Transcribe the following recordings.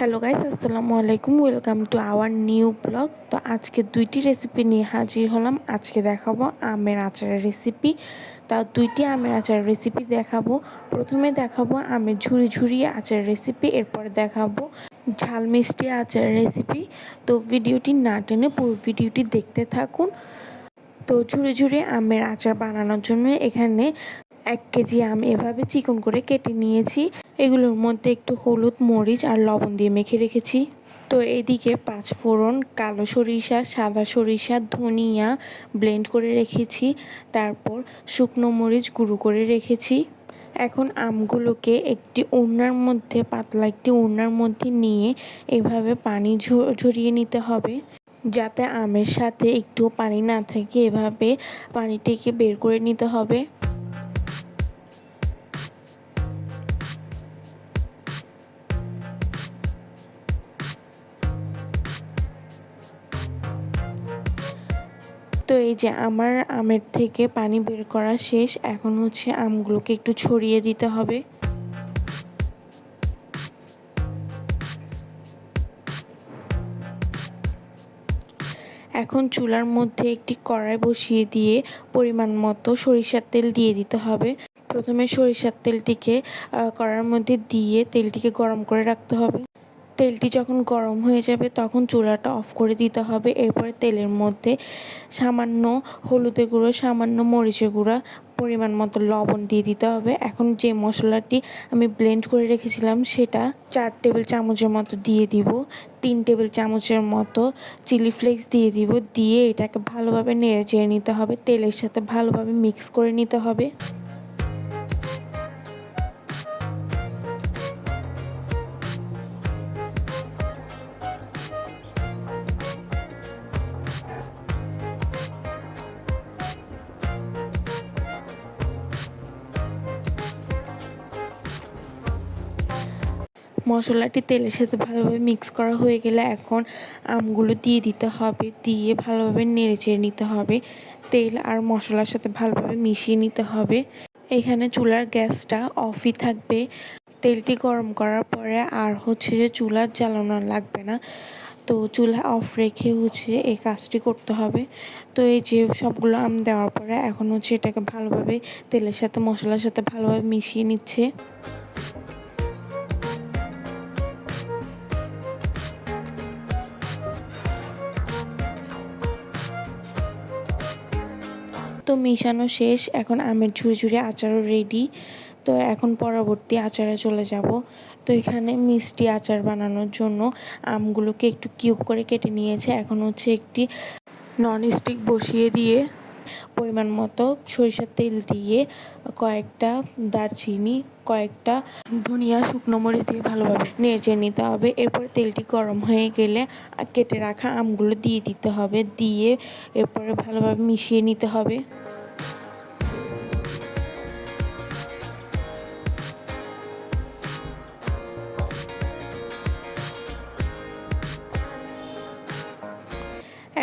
Hello guys আসসালামু আলাইকুম। Welcome to our new blog তো আজকে দুইটি রেসিপি নিয়ে হাজির হলাম। আজকে দেখাবো আমের আচারের রেসিপি তা দুইটি আমের আচারের রেসিপি দেখাবো। প্রথমে দেখাবো আমের ঝুড়ি ঝুড়ি আচারের রেসিপি এরপর দেখাবো ঝাল মিষ্টি আচারের রেসিপি তো ভিডিওটি না টেনে পুরো ভিডিওটি দেখতে থাকুন। তো ঝুড়ি ঝুড়ি আমের আচার বানানোর জন্য এখানে এক কেজি আম এভাবে চিকন করে কেটে নিয়েছি। এগুলোর মধ্যে একটু হলুদ, মরিচ আর লবণ দিয়ে মেখে রেখেছি। তো এদিকে পাঁচ ফোড়ন, কালো সরিষা, সাদা সরিষা, ধনিয়া ব্লেন্ড করে রেখেছি। তারপর শুকনো মরিচ গুঁড়ো করে রেখেছি। এখন আমগুলোকে একটি ওড়নার মধ্যে, পাতলা একটি ওড়নার মধ্যে নিয়ে এভাবে পানি ঝরিয়ে নিতে হবে। যাতে আমের সাথে একটু পানি না থাকে, এভাবে পানিটিকে বের করে নিতে হবে। তো এই যে আমার আমের থেকে পানি বের করা শেষ, এখন হচ্ছে আমগুলোকে একটু ছড়িয়ে দিতে হবে। এখন চুলার মধ্যে একটি কড়াই বসিয়ে দিয়ে পরিমাণ মতো সরিষার তেল দিয়ে দিতে হবে। প্রথমে সরিষার তেলটিকে কড়ার মধ্যে দিয়ে তেলটিকে গরম করে রাখতে হবে। তেলটি যখন গরম হয়ে যাবে তখন চুলাটা অফ করে দিতে হবে। এরপরে তেলের মধ্যে সামান্য হলুদের গুঁড়ো, সামান্য মরিচের গুঁড়া, পরিমাণ মতো লবণ দিয়ে দিতে হবে। এখন যে মশলাটি আমি ব্লেন্ড করে রেখেছিলাম সেটা চার টেবিল চামচের মতো দিয়ে দিব, তিন টেবিল চামচের মতো চিলি ফ্লেক্স দিয়ে দিব, দিয়ে এটাকে ভালোভাবে নেড়ে চেড়ে নিতে হবে। তেলের সাথে ভালোভাবে মিক্স করে নিতে হবে। মশলাটি তেলের সাথে ভালোভাবে মিক্স করা হয়ে গেলে এখন আমগুলো দিয়ে দিতে হবে, দিয়ে ভালোভাবে নেড়ে চেড়ে নিতে হবে। তেল আর মশলার সাথে ভালোভাবে মিশিয়ে নিতে হবে। এখানে চুলার গ্যাসটা অফই থাকবে। তেলটি গরম করার পরে আর হচ্ছে যে চুলা জ্বালানো লাগবে না। তো চুলা অফ রেখে হচ্ছে এই কাজটি করতে হবে। তো এই যে সবগুলো আম দেওয়ার পরে এখন হচ্ছে এটাকে ভালোভাবে তেলের সাথে মশলার সাথে ভালোভাবে মিশিয়ে নিচ্ছে। তো মেশানো শেষ, এখন আমের ঝুড়ি আচারও রেডি তো এখন পরবর্তী আচারে চলে যাব। তো এখানে মিষ্টি আচার বানানোর জন্য আমগুলোকে একটু কিউব করে কেটে নিয়েছে। এখন হচ্ছে একটি ননস্টিক বসিয়ে দিয়ে পরিমাণ মতো সরিষার তেল দিয়ে কয়েকটা দারচিনি, কয়েকটা ধনিয়া, শুকনো মরিচ দিয়ে ভালোভাবে নেড়ে নিতে হবে। এরপর তেলটি গরম হয়ে গেলে কেটে রাখা আমগুলো দিয়ে দিতে হবে। দিয়ে এরপরে ভালোভাবে মিশিয়ে নিতে হবে।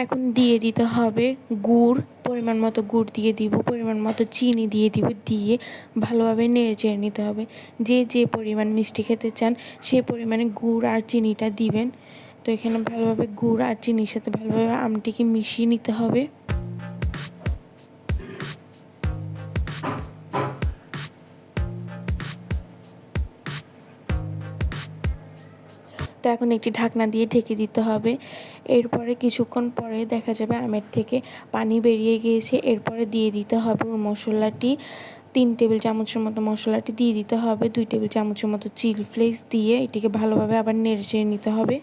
এখন দিয়ে দিতে হবে গুড়, পরিমাণ মতো গুড় দিয়ে দিব, পরিমাণ মতো চিনি দিয়ে দিব, দিয়ে ভালোভাবে নেড়ে চেড়ে নিতে হবে। যে যে পরিমাণ মিষ্টি খেতে চান সে পরিমাণে গুড় আর চিনিটা দিবেন। তো এখানে ভালোভাবে গুড় আর চিনির সাথে ভালোভাবে আমটিকে মিশিয়ে নিতে হবে। তো এখন একটি ঢাকনা দিয়ে ঢেকে দিতে হবে। এরপরে কিছুক্ষণ পরে দেখা যাবে আমের থেকে পানি বেরিয়ে গিয়েছে। এরপরে দিয়ে দিতে হবে ওই মশলাটি। তিন টেবিল চামচের মতো মশলাটি দিয়ে দিতে হবে। দুই টেবিল চামচের মতো চিল ফ্লেক্স দিয়ে এটিকে ভালোভাবে আবার নেড়ে নিতে হবে।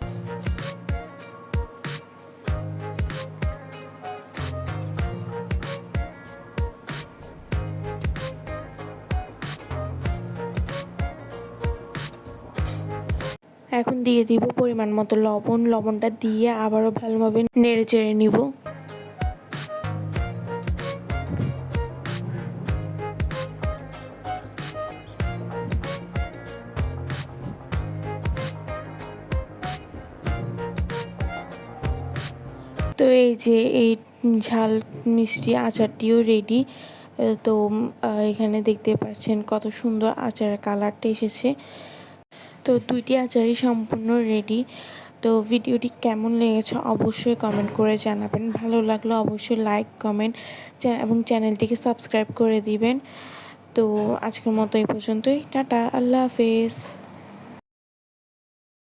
এখন দিয়ে দিব পরিমাণ মতো লবণ। লবণটা দিয়ে আবারও ভালোভাবে নেড়ে চেড়ে নিব। তো এই যে এই ঝাল মিষ্টি আচারটিও রেডি তো এখানে দেখতে পাচ্ছেন কত সুন্দর আচারের কালারটা এসেছে। তো দুইটি আচারই সম্পূর্ণ রেডি তো ভিডিওটি কেমন লেগেছে অবশ্যই কমেন্ট করে জানাবেন। ভালো লাগলে অবশ্যই লাইক কমেন্ট এবং চ্যানেলটিকে সাবস্ক্রাইব করে দিবেন। তো আজকের মতো এই পর্যন্তই। টাটা, আল্লাহ হাফেজ।